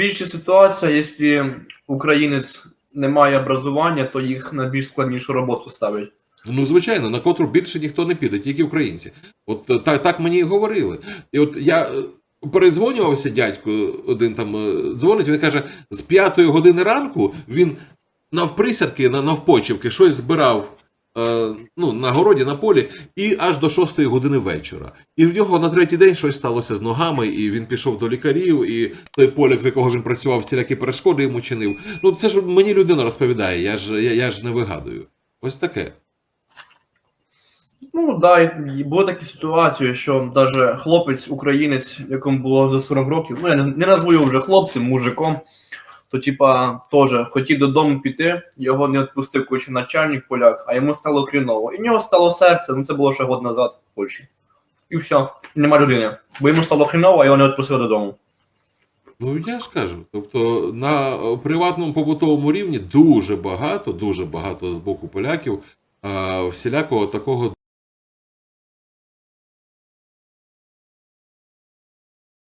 більша ситуація, якщо українець не має образування, то їх на більш складнішу роботу ставлять. Ну, звичайно, на котру більше ніхто не піде, тільки українці. От е, так, так мені і говорили. І от я е, передзвонювався дядько, один там е, дзвонить, він каже, з п'ятої години ранку він навприсядки, на навпочівки щось збирав. Е, Ну, на городі, на полі, і аж до шостої години вечора. І в нього на третій день щось сталося з ногами, і він пішов до лікарів, і той поляк, в якого він працював, всілякі перешкоди йому чинив. Ну, це ж мені людина розповідає, я ж, я, я ж не вигадую. Ось таке. Ну, да, були такі ситуації, що навіть хлопець, українець, якому було за 40 років, ну я не назву його вже хлопцем, мужиком, то типа теж хотів додому піти, його не відпустив коротше, начальник поляк, а йому стало хріново. І в нього стало серце, ну це було ще год назад в Польщі. І все, нема людини. Бо йому стало хріново, а його не відпустили додому. Ну, я ж кажу. Тобто на приватному побутовому рівні дуже багато, дуже багато з боку поляків всілякого такого